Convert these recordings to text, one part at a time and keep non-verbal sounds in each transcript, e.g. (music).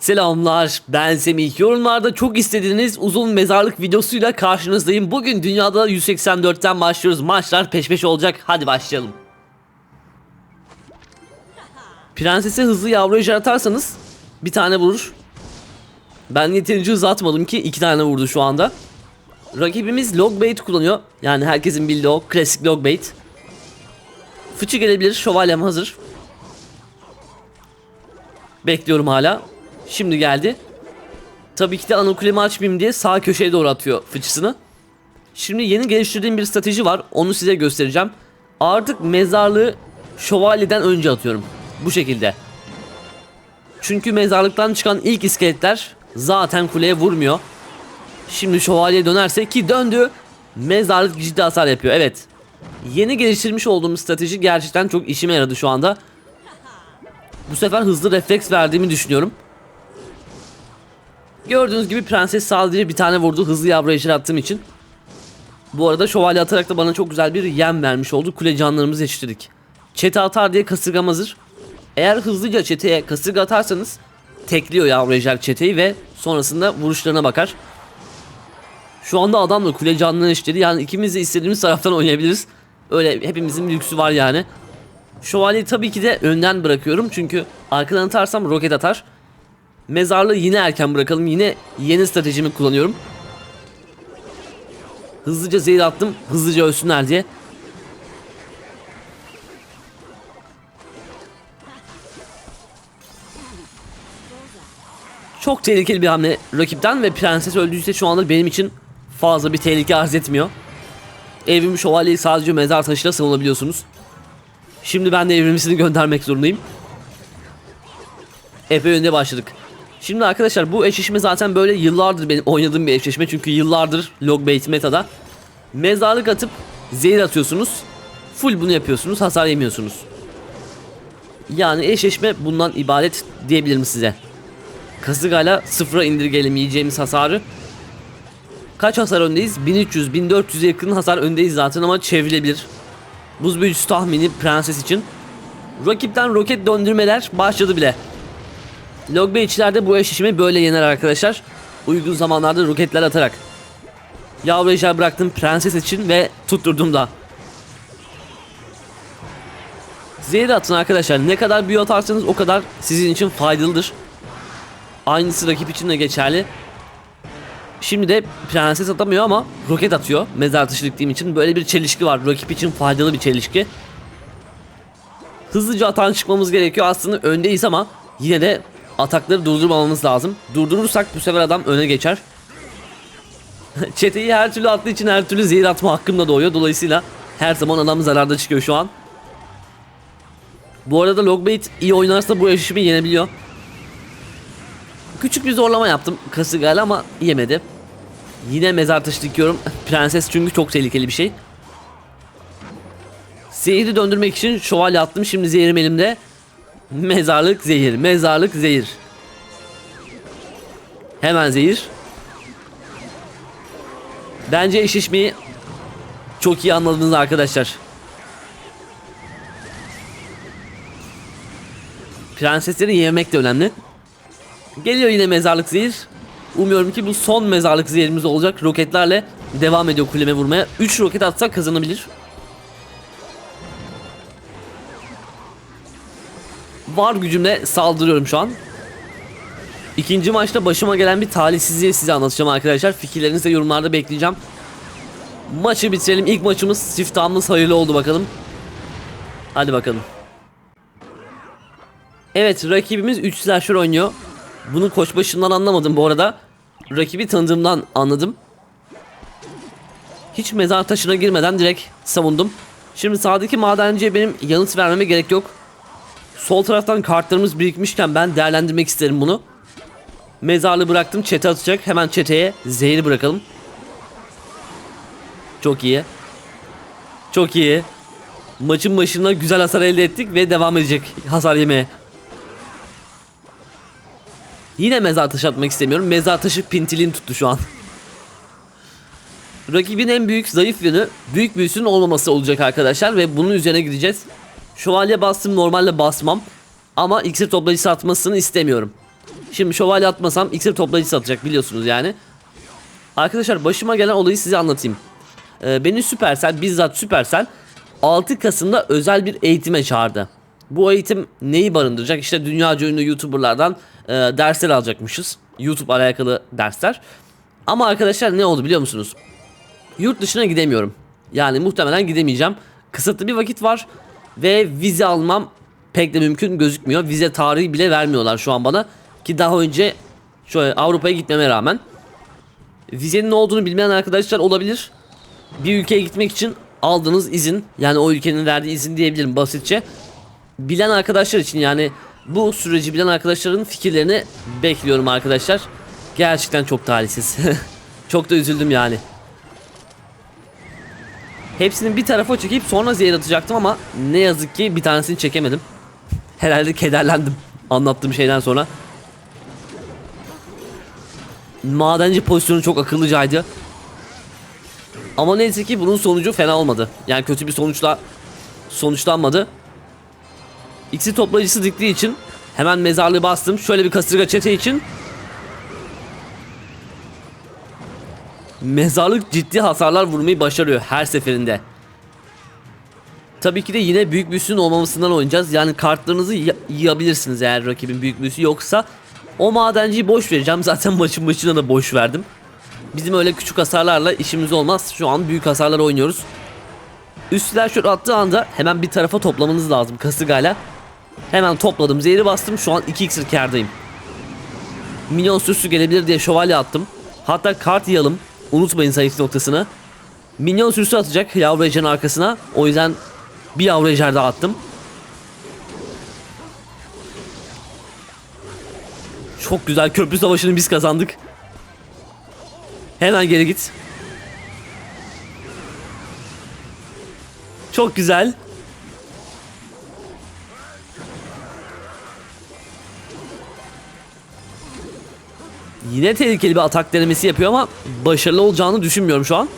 Selamlar ben Semih. Yorumlarda çok istediğiniz uzun mezarlık videosuyla karşınızdayım. Bugün dünyada 184'ten başlıyoruz. Maçlar peş peşe olacak. Hadi başlayalım. Prensese hızlı yavru ejder atarsanız bir tane vurur. Ben yeterince hızlı atmadım ki iki tane vurdu şu anda. Rakibimiz logbait kullanıyor. Yani herkesin bildiği o klasik logbait. Fıçı gelebilir. Şövalyem hazır. Bekliyorum hala. Şimdi geldi. Tabii ki de anakulemi açmayayım diye sağ köşeye doğru atıyor fıçısını. Şimdi yeni geliştirdiğim bir strateji var. Onu size göstereceğim. Artık mezarlığı şövalyeden önce atıyorum. Bu şekilde. Çünkü mezarlıktan çıkan ilk iskeletler zaten kuleye vurmuyor. Şimdi şövalye dönerse ki döndü. Mezarlık ciddi hasar yapıyor. Evet. Yeni geliştirmiş olduğum strateji gerçekten çok işime yaradı şu anda. Bu sefer hızlı refleks verdiğimi düşünüyorum. Gördüğünüz gibi prenses sadece bir tane vurdu hızlı yavru ejder attığım için. Bu arada şövalye atarak da bana çok güzel bir yem vermiş oldu. Kule canlarımızı yetiştirdik. Çete atar diye kasırgam hazır. Eğer hızlıca çeteye kasırga atarsanız tekliyor yavru ejder çeteyi ve sonrasında vuruşlarına bakar. Şu anda adam da kule canlığını işledi. Yani ikimiz de istediğimiz taraftan oynayabiliriz. Öyle hepimizin bir lüksü var yani. Şövalyeyi tabii ki de önden bırakıyorum çünkü arkadan atarsam roket atar. Mezarlığı yine erken bırakalım. Yine yeni stratejimi kullanıyorum. Hızlıca zehir attım. Hızlıca ölsünler diye. Çok tehlikeli bir hamle rakipten ve prenses öldüyse şu anda benim için fazla bir tehlike arz etmiyor. Evrim şövalyeyi sadece mezar taşıyla savunabiliyorsunuz. Şimdi ben de evrimcisini göndermek zorundayım. Epey önde başladık. Şimdi arkadaşlar bu eşleşme zaten böyle yıllardır benim oynadığım bir eşleşme. Çünkü yıllardır logbait metada. Mezarlık atıp zehir atıyorsunuz. Full bunu yapıyorsunuz hasar yemiyorsunuz. Yani eşleşme bundan ibaret diyebilirim size. Kasıgayla sıfıra indirgelim yiyeceğimiz hasarı. Kaç hasar öndeyiz? 1300-1400'e yakın hasar öndeyiz zaten ama çevrilebilir. Buz büyücüsü tahmini prenses için. Rakipten roket döndürmeler başladı bile. Logbaitçilerde bu eşleşmeyi böyle yener arkadaşlar. Uygun zamanlarda roketler atarak. Yavru ejder bıraktım prenses için ve tutturdum da. Zehir atın arkadaşlar. Ne kadar büyü atarsanız o kadar sizin için faydalıdır. Aynısı rakip için de geçerli. Şimdi de prenses atamıyor ama roket atıyor. Mezar taşı diktiğim için böyle bir çelişki var. Rakip için faydalı bir çelişki. Hızlıca atan çıkmamız gerekiyor. Aslında öndeyiz ama yine de atakları durdurmamamız lazım. Durdurursak bu sefer adam öne geçer. (laughs) Çeteyi her türlü attığı için her türlü zehir atma hakkım da doğuyor. Dolayısıyla her zaman adam zararda çıkıyor şu an. Bu arada Logbait iyi oynarsa bu eşimi yenebiliyor. Küçük bir zorlama yaptım kasırgayla ama yemedi. Yine mezar taşı dikiyorum. (laughs) Prenses çünkü çok tehlikeli bir şey. Zehri döndürmek için şövalye attım. Şimdi zehirim elimde. Mezarlık zehir. Mezarlık zehir. Hemen zehir. Bence eşleşmeyi çok iyi anladınız arkadaşlar. Prensesleri yemek de önemli. Geliyor yine mezarlık zehir. Umuyorum ki bu son mezarlık zehirimiz olacak. Roketlerle devam ediyor kuleme vurmaya. 3 roket atsak kazanabilir. Var gücümle saldırıyorum şu an. İkinci maçta başıma gelen bir talihsizliği size anlatacağım arkadaşlar. Fikirlerinizi de yorumlarda bekleyeceğim. Maçı bitirelim. İlk maçımız siftahımız hayırlı oldu bakalım. Hadi bakalım. Evet rakibimiz 3 slasher oynuyor. Bunu koç başından anlamadım bu arada. Rakibi tanıdığımdan anladım. Hiç mezar taşına girmeden direkt savundum. Şimdi sağdaki madenciye benim yanıt vermeme gerek yok. Sol taraftan kartlarımız birikmişken ben değerlendirmek isterim bunu. Mezarlığı bıraktım çete atacak. Hemen çeteye zehri bırakalım. Çok iyi. Çok iyi. Maçın başında güzel hasar elde ettik ve devam edecek hasar yemeye. Yine mezar taşı atmak istemiyorum. Mezar taşı pintilin tuttu şu an. Rakibin en büyük zayıf yönü büyük büyüsünün olmaması olacak arkadaşlar ve bunun üzerine gideceğiz. Şövalye bastım normalde basmam ama iksir toplayıcısı atmasını istemiyorum. Şimdi şövalye atmasam iksir toplayıcısı atacak biliyorsunuz yani. Arkadaşlar başıma gelen olayı size anlatayım. Ee, beni Supercell bizzat Supercell 6 Kasım'da özel bir eğitime çağırdı. Bu eğitim neyi barındıracak? İşte dünyaca ünlü YouTuber'lardan e, dersler alacakmışız. YouTube alakalı dersler. Ama arkadaşlar ne oldu biliyor musunuz? Yurt dışına gidemiyorum. Yani muhtemelen gidemeyeceğim. Kısıtlı bir vakit var ve vize almam pek de mümkün gözükmüyor. Vize tarihi bile vermiyorlar şu an bana. Ki daha önce şöyle Avrupa'ya gitmeme rağmen vizenin ne olduğunu bilmeyen arkadaşlar olabilir. Bir ülkeye gitmek için aldığınız izin yani o ülkenin verdiği izin diyebilirim basitçe. Bilen arkadaşlar için yani bu süreci bilen arkadaşların fikirlerini bekliyorum arkadaşlar. Gerçekten çok talihsiz. (laughs) çok da üzüldüm yani. Hepsini bir tarafa çekip sonra zehir atacaktım ama ne yazık ki bir tanesini çekemedim. Herhalde kederlendim anlattığım şeyden sonra. Madenci pozisyonu çok akıllıcaydı. Ama neyse ki bunun sonucu fena olmadı. Yani kötü bir sonuçla sonuçlanmadı. İkisi toplayıcısı diktiği için hemen mezarlığı bastım. Şöyle bir kasırga çete için. Mezarlık ciddi hasarlar vurmayı başarıyor her seferinde. Tabii ki de yine büyük büyüsünün olmamasından oynayacağız. Yani kartlarınızı y- yıyabilirsiniz eğer rakibin büyük büyüsü yoksa. O madenciyi boş vereceğim. (laughs) Zaten maçın başına da boş verdim. Bizim öyle küçük hasarlarla işimiz olmaz. Şu an büyük hasarlar oynuyoruz. Üstler şöyle attığı anda hemen bir tarafa toplamanız lazım kasırgayla. Hemen topladım. Zehri bastım. Şu an 2 iksir kârdayım. Minyon sürüsü gelebilir diye şövalye attım. Hatta kart yalım. Unutmayın zayıf noktasını. Minyon sürüsü atacak yavru ejderin arkasına. O yüzden bir yavru ejder daha attım. Çok güzel köprü savaşını biz kazandık. Hemen geri git. Çok güzel. Yine tehlikeli bir atak denemesi yapıyor ama başarılı olacağını düşünmüyorum şu an.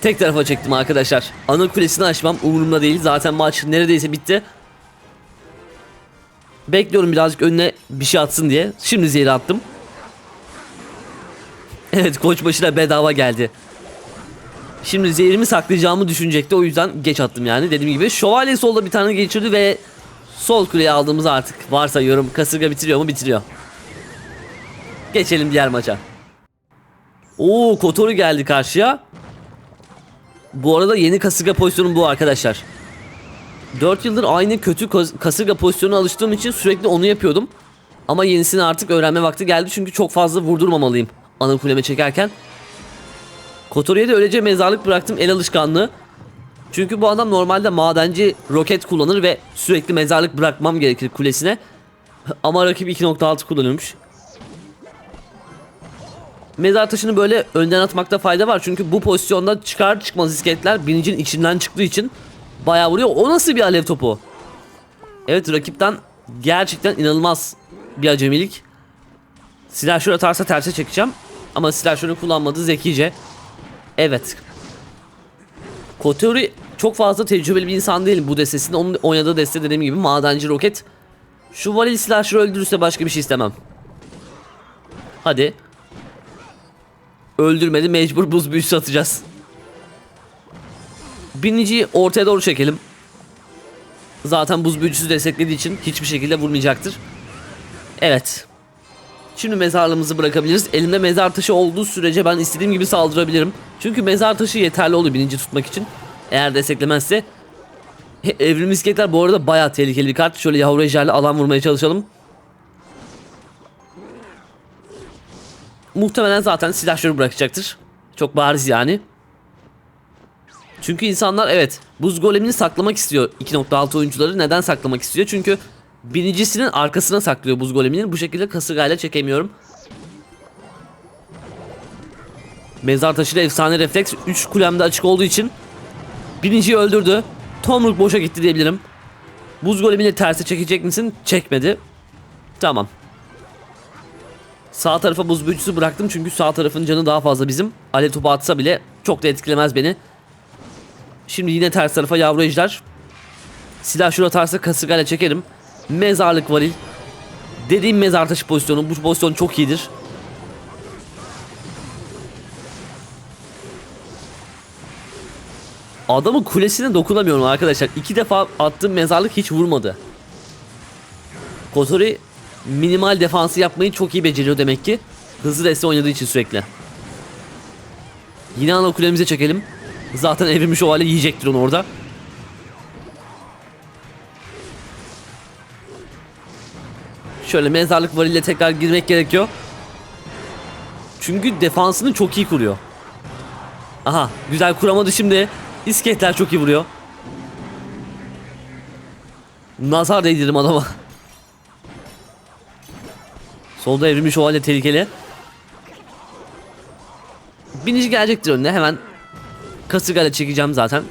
Tek tarafa çektim arkadaşlar. Ana kulesini açmam umurumda değil. Zaten maç neredeyse bitti. Bekliyorum birazcık önüne bir şey atsın diye. Şimdi zehri attım. (laughs) Evet koç başına bedava geldi. Şimdi zehrimi saklayacağımı düşünecekti. O yüzden geç attım yani. Dediğim gibi şövalye solda bir tane geçirdi ve sol kuleye aldığımız artık varsayıyorum. Kasırga bitiriyor mu? Bitiriyor. Geçelim diğer maça. Oo Kotoru geldi karşıya. Bu arada yeni kasırga pozisyonum bu arkadaşlar. 4 yıldır aynı kötü kas- kasırga pozisyonuna alıştığım için sürekli onu yapıyordum. Ama yenisini artık öğrenme vakti geldi çünkü çok fazla vurdurmamalıyım ana kuleme çekerken. Kotori'ye de öylece mezarlık bıraktım el alışkanlığı. Çünkü bu adam normalde madenci roket kullanır ve sürekli mezarlık bırakmam gerekir kulesine. Ama rakip 2.6 kullanıyormuş. Mezar taşını böyle önden atmakta fayda var. Çünkü bu pozisyonda çıkar çıkmaz iskeletler binicinin içinden çıktığı için bayağı vuruyor. O nasıl bir alev topu? Evet rakipten gerçekten inanılmaz bir acemilik. Silahşör atarsa terse çekeceğim. Ama silahşörü kullanmadı zekice. Evet. Kotori çok fazla tecrübeli bir insan değil bu destesinde. Onun oynadığı deste dediğim gibi madenci roket. Şu valil silahşörü öldürürse başka bir şey istemem. Hadi. Öldürmedi mecbur buz büyüsü atacağız. Biniciyi ortaya doğru çekelim. Zaten buz büyücüsü desteklediği için hiçbir şekilde vurmayacaktır. Evet. Şimdi mezarlığımızı bırakabiliriz. Elimde mezar taşı olduğu sürece ben istediğim gibi saldırabilirim. Çünkü mezar taşı yeterli oluyor bininci tutmak için. Eğer desteklemezse. Evrim iskeletler bu arada bayağı tehlikeli bir kart. Şöyle yavru ejderle alan vurmaya çalışalım. Muhtemelen zaten silahşörü bırakacaktır. Çok bariz yani. Çünkü insanlar evet buz golemini saklamak istiyor 2.6 oyuncuları. Neden saklamak istiyor? Çünkü biricisinin arkasına saklıyor buz golemini. Bu şekilde kasırgayla çekemiyorum. Mezar taşıyla efsane refleks 3 kulemde açık olduğu için birinciyi öldürdü. Tomruk boşa gitti diyebilirim. Buz golemini terse çekecek misin? Çekmedi. Tamam. Sağ tarafa buz büyücüsü bıraktım çünkü sağ tarafın canı daha fazla bizim. Alev topu atsa bile çok da etkilemez beni. Şimdi yine ters tarafa yavru ejder. Silah şurada atarsa kasırgayla çekerim. Mezarlık varil. Dediğim mezar taşı pozisyonu. Bu pozisyon çok iyidir. Adamın kulesine dokunamıyorum arkadaşlar. İki defa attığım mezarlık hiç vurmadı. Kotori minimal defansı yapmayı çok iyi beceriyor demek ki. Hızlı deste oynadığı için sürekli. Yine ana kulemize çekelim. Zaten evrilmiş o hale yiyecektir onu orada. Şöyle mezarlık varıyla tekrar girmek gerekiyor. Çünkü defansını çok iyi kuruyor. Aha güzel kuramadı şimdi. İskeletler çok iyi vuruyor. Nazar değdirdim adama. Solda evrilmiş o halde tehlikeli. Binici gelecektir önüne hemen kasırgayla çekeceğim zaten.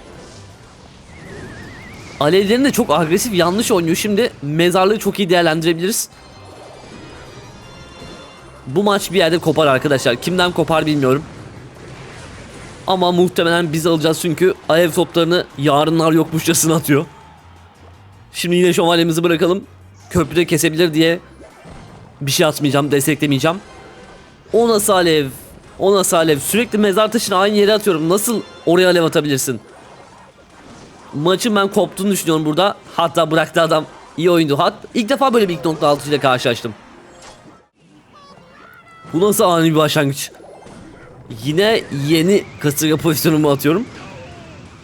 Alevlerin de çok agresif yanlış oynuyor. Şimdi mezarlığı çok iyi değerlendirebiliriz. Bu maç bir yerde kopar arkadaşlar. Kimden kopar bilmiyorum. Ama muhtemelen biz alacağız çünkü alev toplarını yarınlar yokmuşçasına atıyor. Şimdi yine şövalyemizi bırakalım. Köprüde kesebilir diye bir şey atmayacağım, desteklemeyeceğim. O nasıl alev? O nasıl alev? Sürekli mezar taşını aynı yere atıyorum. Nasıl oraya alev atabilirsin? Maçın ben koptuğunu düşünüyorum burada. Hatta bıraktı adam iyi oyundu. Hat ilk defa böyle bir 2.6 ile karşılaştım. Bu nasıl ani bir başlangıç? Yine yeni kasırga pozisyonumu atıyorum.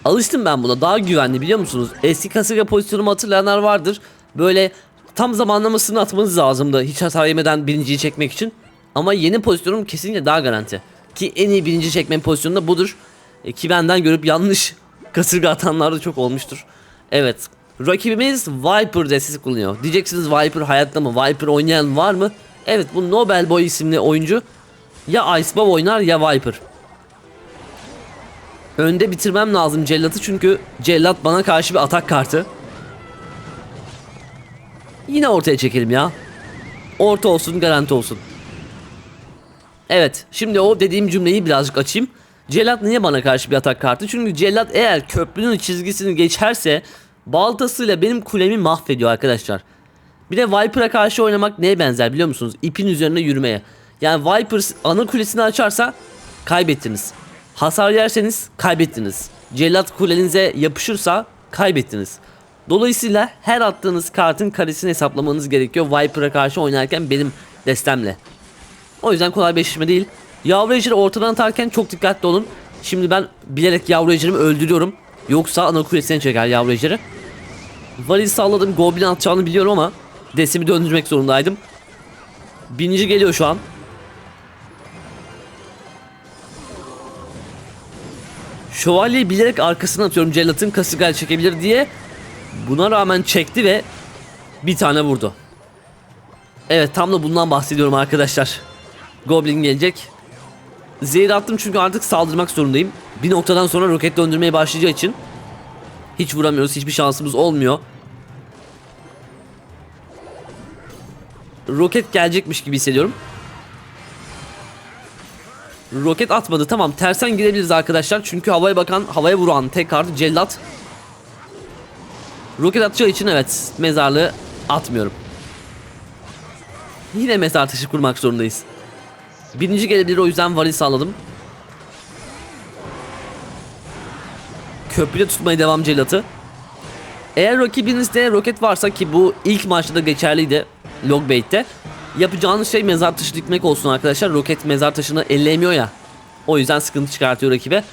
Alıştım ben buna. Daha güvenli biliyor musunuz? Eski kasırga pozisyonumu hatırlayanlar vardır. Böyle tam zamanlamasını atmanız lazımdı. Hiç hata yemeden birinciyi çekmek için. Ama yeni pozisyonum kesinlikle daha garanti. Ki en iyi birinci çekme pozisyonu da budur. E, ki benden görüp yanlış (laughs) kasırga atanlar da çok olmuştur. Evet. Rakibimiz Viper destesi kullanıyor. Diyeceksiniz Viper hayatta mı? Viper oynayan var mı? Evet bu Nobel Boy isimli oyuncu ya Ice Bob oynar ya Viper. Önde bitirmem lazım Cellat'ı çünkü Cellat bana karşı bir atak kartı. Yine ortaya çekelim ya. Orta olsun garanti olsun. Evet şimdi o dediğim cümleyi birazcık açayım. Cellat niye bana karşı bir atak kartı? Çünkü Cellat eğer köprünün çizgisini geçerse baltasıyla benim kulemi mahvediyor arkadaşlar. Bir de Viper'a karşı oynamak neye benzer biliyor musunuz? İpin üzerine yürümeye. Yani Viper ana kulesini açarsa kaybettiniz. Hasar yerseniz kaybettiniz. Cellat kulenize yapışırsa kaybettiniz. Dolayısıyla her attığınız kartın karesini hesaplamanız gerekiyor Viper'a karşı oynarken benim destemle. O yüzden kolay bir eşleşme değil. Yavru ejderi ortadan atarken çok dikkatli olun. Şimdi ben bilerek yavru ejderimi öldürüyorum. Yoksa ana kulesine çeker yavru ejderi. Varil salladım goblin atacağını biliyorum ama desimi döndürmek zorundaydım. Binici geliyor şu an. Şövalyeyi bilerek arkasına atıyorum cellatın kasırgayla çekebilir diye. Buna rağmen çekti ve bir tane vurdu. Evet tam da bundan bahsediyorum arkadaşlar. Goblin gelecek. Zehir attım çünkü artık saldırmak zorundayım. Bir noktadan sonra roket döndürmeye başlayacağı için hiç vuramıyoruz. Hiçbir şansımız olmuyor. Roket gelecekmiş gibi hissediyorum. Roket atmadı. Tamam tersen girebiliriz arkadaşlar. Çünkü havaya bakan, havaya vuran tek kartı cellat. Roket atacağı için evet mezarlığı atmıyorum. Yine mezar taşı kurmak zorundayız. Birinci gelebilir o yüzden varil sağladım. Köprüde tutmaya devam cellatı. Eğer rakibinizde roket varsa ki bu ilk maçta da geçerliydi Logbait'te. Yapacağınız şey mezar taşı dikmek olsun arkadaşlar. Roket mezar taşını elleyemiyor ya. O yüzden sıkıntı çıkartıyor rakibe.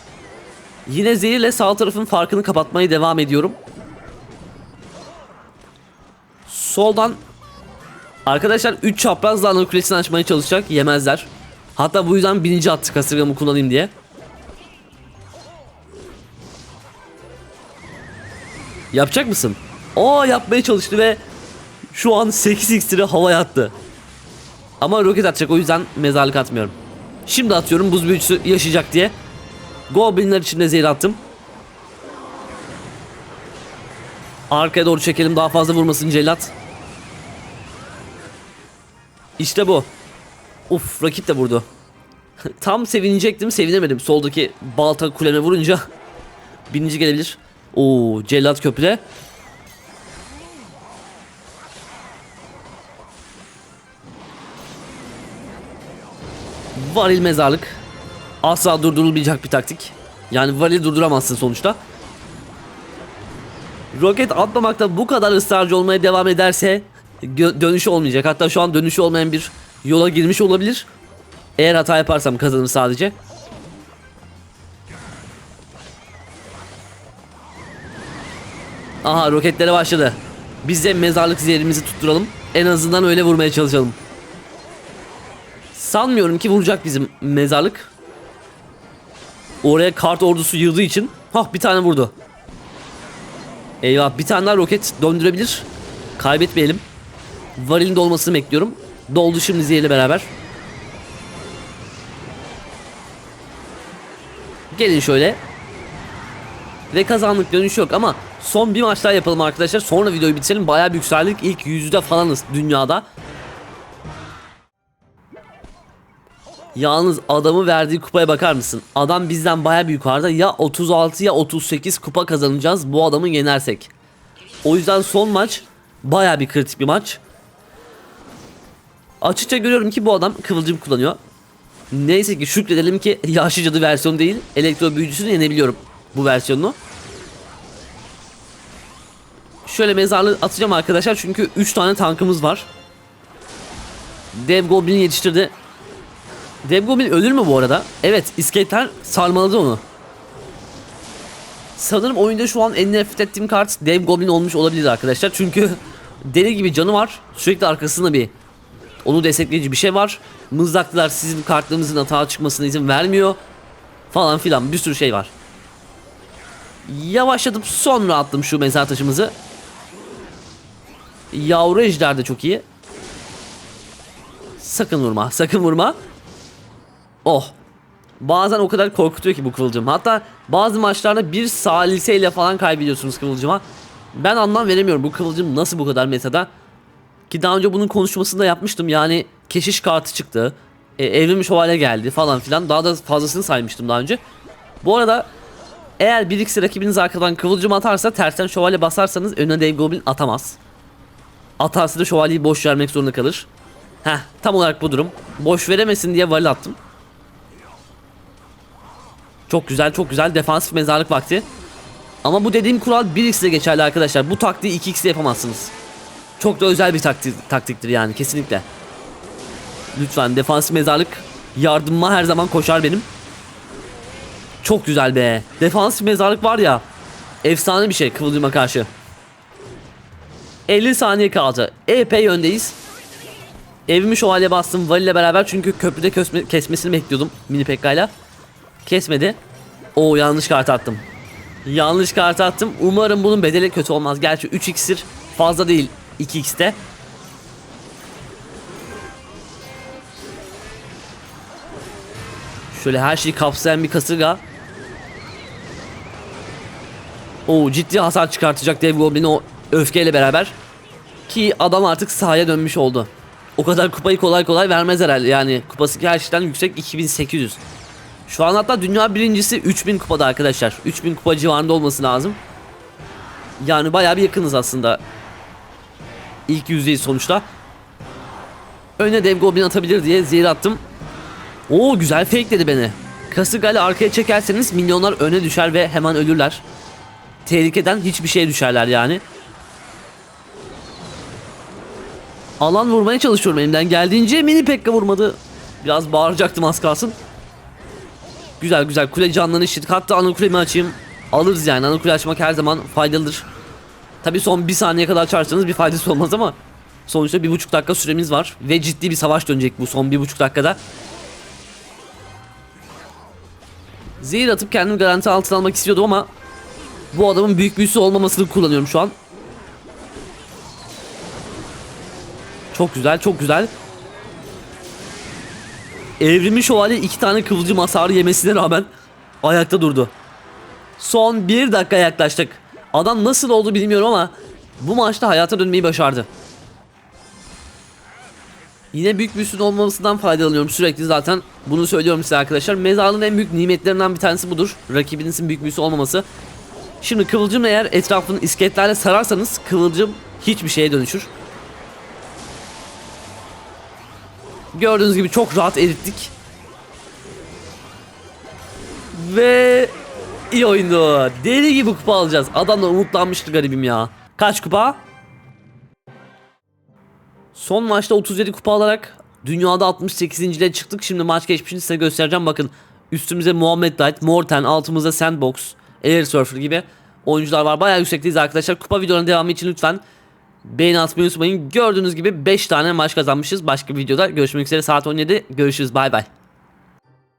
Yine zehirle sağ tarafın farkını kapatmaya devam ediyorum. Soldan Arkadaşlar 3 çaprazla ana kulesini açmaya çalışacak. Yemezler. Hatta bu yüzden birinci attı kasırgamı kullanayım diye. Yapacak mısın? Aa yapmaya çalıştı ve şu an 8 iksiri havaya attı. Ama roket atacak o yüzden mezarlık atmıyorum. Şimdi atıyorum buz büyücüsü yaşayacak diye. Goblinler içinde zehir attım. Arkaya doğru çekelim daha fazla vurmasın cellat. İşte bu. Uf rakip de vurdu. (laughs) Tam sevinecektim sevinemedim. Soldaki balta kuleme vurunca (laughs) bininci gelebilir. Oo cellat köprüde. Varil mezarlık. Asla durdurulmayacak bir taktik. Yani varil durduramazsın sonuçta. Roket atlamakta bu kadar ısrarcı olmaya devam ederse dönüşü olmayacak. Hatta şu an dönüşü olmayan bir yola girmiş olabilir. Eğer hata yaparsam kazanır sadece. Aha roketlere başladı. Biz de mezarlık zehrimizi tutturalım. En azından öyle vurmaya çalışalım. Sanmıyorum ki vuracak bizim mezarlık. Oraya kart ordusu yığdığı için. Hah bir tane vurdu. Eyvah bir tane daha roket döndürebilir. Kaybetmeyelim. Varilin dolmasını bekliyorum. Doldu şimdi Ziya ile beraber. Gelin şöyle. Ve kazandık dönüş yok ama son bir maç daha yapalım arkadaşlar. Sonra videoyu bitirelim. Bayağı bir yükseldik. İlk yüzde falanız dünyada. Yalnız adamı verdiği kupaya bakar mısın? Adam bizden bayağı bir yukarıda. Ya 36 ya 38 kupa kazanacağız bu adamı yenersek. O yüzden son maç bayağı bir kritik bir maç. Açıkça görüyorum ki bu adam kıvılcım kullanıyor. Neyse ki şükredelim ki yaşlı cadı versiyonu değil. Elektro büyücüsünü yenebiliyorum bu versiyonunu. Şöyle mezarlığı atacağım arkadaşlar çünkü 3 tane tankımız var. Dev Goblin yetiştirdi. Dev Goblin ölür mü bu arada? Evet iskeletler sarmaladı onu. Sanırım oyunda şu an en nefret ettiğim kart Dev Goblin olmuş olabilir arkadaşlar. Çünkü (laughs) deli gibi canı var. Sürekli arkasında bir onu destekleyici bir şey var. Mızraklılar sizin kartlarınızın hata çıkmasına izin vermiyor. Falan filan bir sürü şey var. Yavaşladım sonra attım şu mezar taşımızı. Yavru ejder de çok iyi. Sakın vurma sakın vurma. Oh. Bazen o kadar korkutuyor ki bu kıvılcım. Hatta bazı maçlarda bir saliseyle falan kaybediyorsunuz kıvılcıma. Ben anlam veremiyorum bu kıvılcım nasıl bu kadar metada. Ki daha önce bunun konuşmasını da yapmıştım. Yani keşiş kartı çıktı. E, evrim şövalye geldi falan filan. Daha da fazlasını saymıştım daha önce. Bu arada eğer bir ikisi rakibiniz arkadan kıvılcım atarsa tersten şövalye basarsanız önüne dev goblin atamaz. Atarsa da şövalyeyi boş vermek zorunda kalır. Heh tam olarak bu durum. Boş veremesin diye varil attım. Çok güzel çok güzel defansif mezarlık vakti. Ama bu dediğim kural 1x'de geçerli arkadaşlar. Bu taktiği 2x'de yapamazsınız. Çok da özel bir taktik, taktiktir yani kesinlikle. Lütfen defansif mezarlık yardımıma her zaman koşar benim. Çok güzel be. Defansif mezarlık var ya. Efsane bir şey kıvılcıma karşı. 50 saniye kaldı. Epey öndeyiz. Evimi şövalye bastım Vali ile beraber çünkü köprüde kesme, kesmesini bekliyordum mini pekkayla. Kesmedi. Oo yanlış kart attım. Yanlış kart attım. Umarım bunun bedeli kötü olmaz. Gerçi 3 iksir fazla değil 2x'te. Şöyle her şeyi kapsayan bir kasırga. Oo ciddi hasar çıkartacak Dev Goblin o öfkeyle beraber. Ki adam artık sahaya dönmüş oldu. O kadar kupayı kolay kolay vermez herhalde. Yani kupası gerçekten yüksek 2800. Şu an hatta dünya birincisi 3000 kupada arkadaşlar. 3000 kupa civarında olması lazım. Yani bayağı bir yakınız aslında. İlk yüzdeyiz sonuçta. Öne dev goblin atabilir diye zehir attım. Oo güzel fake dedi beni. Kasırgayla arkaya çekerseniz milyonlar öne düşer ve hemen ölürler. Tehlikeden hiçbir şeye düşerler yani. Alan vurmaya çalışıyorum elimden geldiğince mini pekka vurmadı. Biraz bağıracaktım az kalsın. Güzel güzel kule canlarını işittik. Hatta ana kulemi açayım. Alırız yani ana kule açmak her zaman faydalıdır. Tabi son bir saniye kadar açarsanız bir faydası olmaz ama sonuçta bir buçuk dakika süremiz var ve ciddi bir savaş dönecek bu son bir buçuk dakikada. Zehir atıp kendimi garanti altına almak istiyordum ama bu adamın büyük büyüsü olmamasını kullanıyorum şu an. Çok güzel çok güzel. Evrimi şövalye iki tane kıvılcım hasarı yemesine rağmen ayakta durdu. Son bir dakika yaklaştık. Adam nasıl oldu bilmiyorum ama bu maçta hayata dönmeyi başardı. Yine büyük büyüsün olmamasından faydalanıyorum sürekli zaten bunu söylüyorum size arkadaşlar. Mezarlığın en büyük nimetlerinden bir tanesi budur. Rakibinizin büyük büyüsü olmaması. Şimdi kıvılcım eğer etrafını iskeletlerle sararsanız kıvılcım hiçbir şeye dönüşür. Gördüğünüz gibi çok rahat erittik. Ve iyi oyundu. Deli gibi kupa alacağız. Adam da umutlanmıştı garibim ya. Kaç kupa? Son maçta 37 kupa alarak dünyada 68. ile çıktık. Şimdi maç geçmişini size göstereceğim. Bakın üstümüze Muhammed Light, Morten, altımızda Sandbox, Air Surfer gibi oyuncular var. Bayağı yüksekteyiz arkadaşlar. Kupa videolarının devamı için lütfen beğeni atmayı unutmayın. Gördüğünüz gibi 5 tane maç kazanmışız. Başka bir videoda görüşmek üzere saat 17. Görüşürüz. Bay bay.